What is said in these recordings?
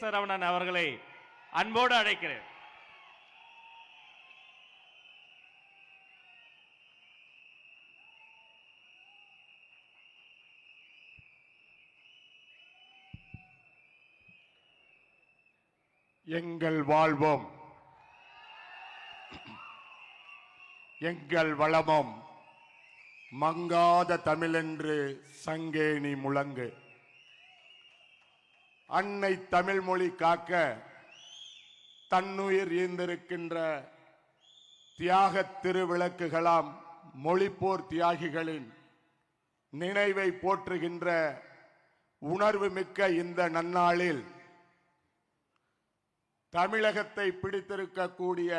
சரவணன் அவர்களை அன்போடு அழைக்கிறேன். எங்கள் வாழ்வும். எங்கள் வளமும் மங்காத தமிழென்று சங்கேணி முழங்கு. அன்னை தமிழ் மொழி காக்க தன்னுயிர் ஈந்திருக்கின்ற தியாக திருவிளக்குகளாம் மொழிப்போர் தியாகிகளின் நினைவை போற்றுகின்ற உணர்வு மிக்க இந்த நன்னாளில் தமிழகத்தை பிடித்திருக்கக்கூடிய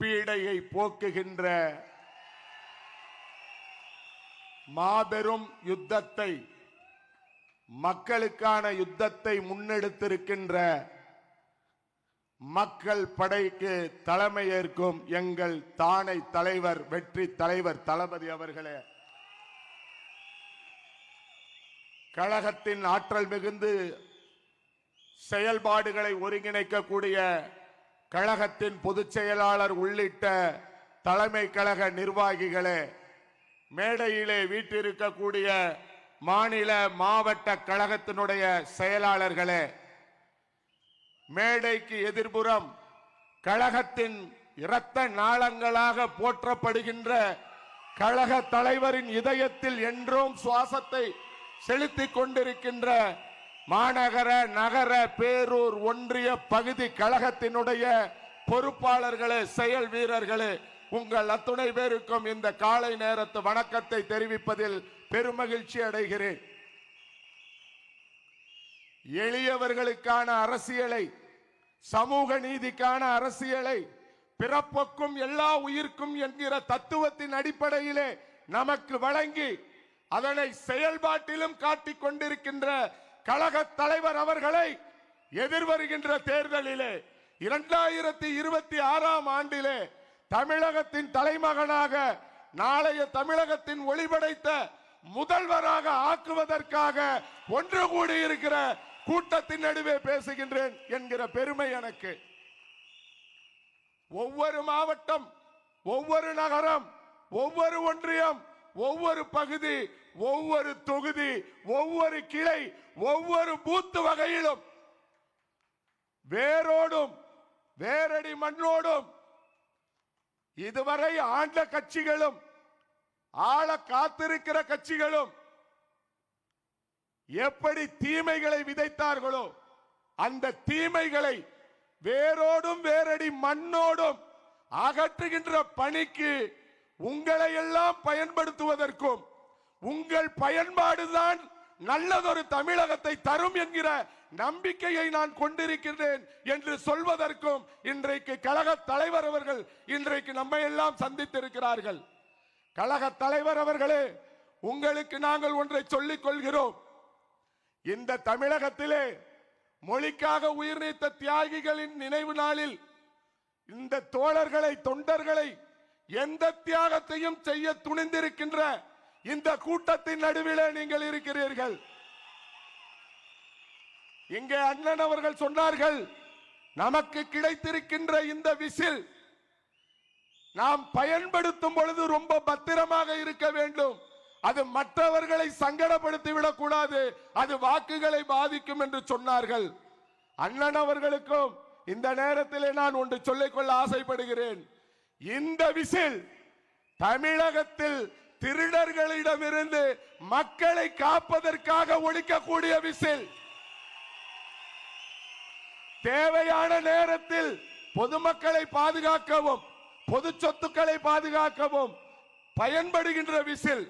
பீடையை போக்குகின்ற மாபெரும் யுத்தத்தை மக்களுக்கான யுத்தத்தை முன்னெடுத்திருக்கின்ற மக்கள் படைக்கு தலைமை ஏற்கும் எங்கள் தானை தலைவர் வெற்றி தலைவர் தளபதி அவர்களே. கழகத்தின் ஆற்றல் மிகுந்து செயல்பாடுகளை ஒருங்கிணைக்கக்கூடிய கழகத்தின் பொதுச் செயலாளர் உள்ளிட்ட தலைமை கழக நிர்வாகிகளே மேடையிலே வீட்டிருக்கக்கூடிய மாநில மாவட்ட கழகத்தினுடைய செயலாளர்களே மேடைக்கு எதிர்புறம் கழகத்தின் இரத்த நாளங்களாக போற்றப்படுகின்ற கழக தலைவரின் இதயத்தில் என்றும் சுவாசத்தை செலுத்திக் கொண்டிருக்கின்ற மாநகர நகர பேரூர் ஒன்றிய பகுதி கழகத்தினுடைய பொறுப்பாளர்களே செயல் வீரர்களே உங்கள் அத்துணை பேருக்கும் இந்த காலை நேரத்து வணக்கத்தை தெரிவிப்பதில் பெருமகிழ்ச்சி அடைகிறேன். எளியவர்களுக்கான அரசியலை சமூக நீதிக்கான அரசியலை பிறப்புக்கும் எல்லா உயிர்க்கும் என்கிற தத்துவத்தின் அடிப்படையிலே நமக்கு வழங்கி அதனை செயல்பாட்டிலும் காட்டிக் கொண்டிருக்கின்ற கழக தலைவர் அவர்களை எதிர்வருகின்ற தேர்தலிலே இரண்டாயிரத்தி இருபத்தி ஆறாம் ஆண்டிலே தமிழகத்தின் தலைமகனாக நாளைய தமிழகத்தின் ஒளிபடைத்த முதல்வராக ஆக்குவதற்காக ஒன்று கூடி இருக்கிற கூட்டத்தின் நடுவே பேசுகின்றேன் என்கிற பெருமை எனக்கு. ஒவ்வொரு மாவட்டம் ஒவ்வொரு நகரம் ஒவ்வொரு ஒன்றியம் ஒவ்வொரு பகுதி ஒவ்வொரு தொகுதி ஒவ்வொரு கிளை ஒவ்வொரு பூத்து வகையிலும் வேரோடும் வேரடி மண்ணோடும் இதுவரை ஆண்ட கட்சிகளும் ஆள காத்திருக்கிற கட்சிகளும் எப்படி தீமைகளை விதைத்தார்களோ அந்த தீமைகளை வேரோடும் வேரடி மண்ணோடும் அகற்றுகின்ற பணிக்கு உங்களை எல்லாம் பயன்படுத்துவதற்கும் உங்கள் பயன்பாடுதான் நல்லதொரு தமிழகத்தை தரும் என்கிற நம்பிக்கையை நான் கொண்டிருக்கின்றேன் என்று சொல்வதற்கும் இன்றைக்கு கழக தலைவர் அவர்கள் இன்றைக்கு நம்மை எல்லாம் சந்தித்திருக்கிறார்கள். கழக தலைவர் அவர்களே உங்களுக்கு நாங்கள் ஒன்றை சொல்லிக் கொள்கிறோம். இந்த தமிழகத்திலே மொழிக்காக உயிர் நீத்த தியாகிகளின் நினைவு நாளில் இந்த தோழர்களை தொண்டர்களை எந்த தியாகத்தையும் செய்ய துணிந்திருக்கின்ற இந்த கூட்டத்தின் நடுவிலே நீங்கள் இருக்கிறீர்கள். இங்கே அண்ணன் அவர்கள் சொன்னார்கள் நமக்கு கிடைத்திருக்கின்ற இந்த விசில் நாம் பயன்படுத்தும் பொழுது ரொம்ப பத்திரமாக இருக்க வேண்டும். அது மற்றவர்களை சங்கடப்படுத்தி விடக்கூடாது. அது வாக்குகளை பாதிக்கும் என்று சொன்னார்கள். அண்ணன் அவர்களுக்கும் இந்த நேரத்திலே நான் ஒன்று சொல்லிக்கொள்ள ஆசைப்படுகிறேன். இந்த விசில் தமிழகத்தில் திருடர்களிடமிருந்து மக்களை காப்பதற்காக ஒழிக்கக்கூடிய விசில். தேவையான நேரத்தில் பொதுமக்களை பாதுகாக்கவும். பொது சொத்துக்களை பாதுகாக்கவும் பயன்படுகின்ற விசில்.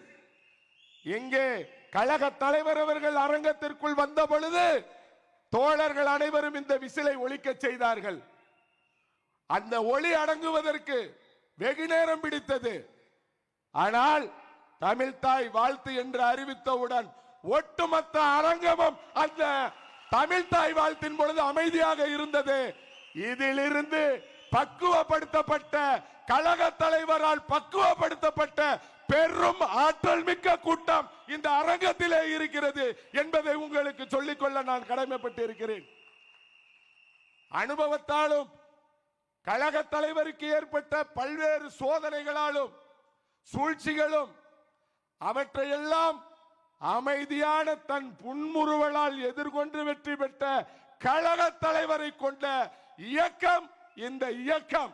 இங்கே கழக தலைவர் அவர்கள் அரங்கத்திற்குள் வந்த பொழுது தோழர்கள் அனைவரும் இந்த விசிலை ஒழிக்க செய்தார்கள். அந்த ஒளி அடங்குவதற்கு வெகு நேரம் பிடித்தது. ஆனால் தமிழ் தாய் வாழ்த்து என்று அறிவித்தவுடன் ஒட்டுமொத்த அரங்கமும் அந்த தமிழ் தாய் வாழ்த்தின் பொழுது அமைதியாக இருந்தது. இதிலிருந்து பக்குவப்படுத்தப்பட்ட கழக தலைவரால் பக்குவப்படுத்தப்பட்ட பெரும் ஆற்றல் மிக்க கூட்டம் இந்த அரங்கத்திலே இருக்கிறது என்பதை உங்களுக்கு சொல்லிக்கொள்ள நான் கடமைப்பட்டிருக்கிறேன். அனுபவத்தாலும் கழக தலைவருக்கு ஏற்பட்ட பல்வேறு சோதனைகளாலும் சூழ்ச்சிகளும் அவற்றையெல்லாம் அமைதியான தன் புன்முறுவலால் எதிர்கொண்டு வெற்றி பெற்ற கழக தலைவரை கொண்ட இயக்கம் இந்த இயக்கம்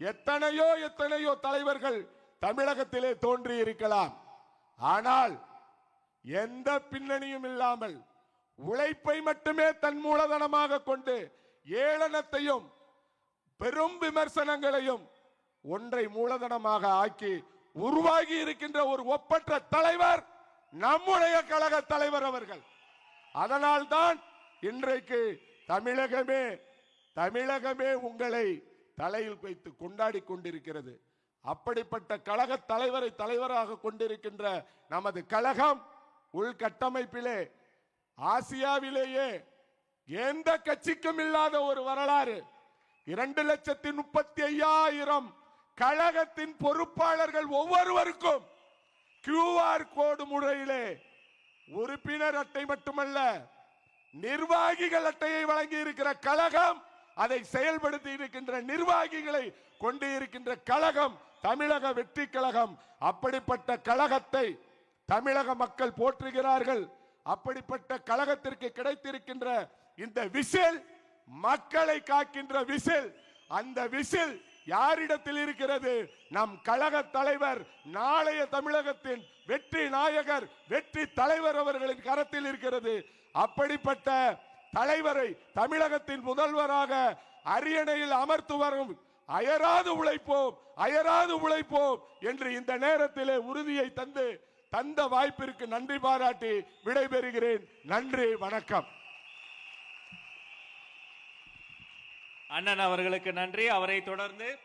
எத்தனையோ எத்தனையோ தலைவர்கள் தமிழகத்திலே தோன்றி இருக்கலாம். ஆனால் எந்த பின்னணியும் இல்லாமல் உழைப்பை மட்டுமே தன் மூலதனமாக கொண்டு ஏளனத்தையும் பெரும் விமர்சனங்களையும் ஒன்றை மூலதனமாக ஆக்கி உருவாகி இருக்கின்ற ஒரு ஒப்பற்ற தலைவர் நம்முடைய கழக தலைவர் அவர்கள். அதனால்தான் இன்றைக்கு தமிழகமே தமிழகமே உங்களை தலையில் வைத்து கொண்டாடி கொண்டிருக்கிறது. அப்படிப்பட்ட கழக தலைவரை தலைவராக கொண்டிருக்கின்ற நமது கழகம் உள்கட்டமைப்பிலே ஆசியாவிலேயே எந்த கட்சிக்கும் இல்லாத ஒரு வரலாறு. இரண்டு லட்சத்தி முப்பத்தி ஐயாயிரம் கழகத்தின் பொறுப்பாளர்கள் ஒவ்வொருவருக்கும் கியூஆர் கோடு முறையிலே உறுப்பினர் அட்டை மட்டுமல்ல நிர்வாகிகள் அட்டையை வழங்கி இருக்கிற கழகம் அதை செயல்படுத்தி இருக்கின்ற நிர்வாகிகளை கொண்டு இருக்கின்ற கழகம் தமிழக வெற்றி கழகம். அப்படிப்பட்ட கழகத்தை தமிழக மக்கள் போற்றுகிறார்கள். அப்படிப்பட்ட கழகத்திற்கு கிடைத்திருக்கின்ற இந்த விசில் மக்களை காக்கின்ற விசில் அந்த விசில் யாரிடத்தில் இருக்கிறது? நம் கழக தலைவர் நாளைய தமிழகத்தின் வெற்றி நாயகர் வெற்றி தலைவர் அவர்களின் கரத்தில் இருக்கிறது. அப்படிப்பட்ட தலைவரை தமிழகத்தின் முதல்வராக அரியணையில் அமர்த்து வரும். அயராது உழைப்போம் அயராது உழைப்போம் என்று இந்த நேரத்திலே உறுதியை தந்து தந்த வாய்ப்பிற்கு நன்றி பாராட்டி விடைபெறுகிறேன். நன்றி வணக்கம். அண்ணன் அவர்களுக்கு நன்றி. அவரை தொடர்ந்து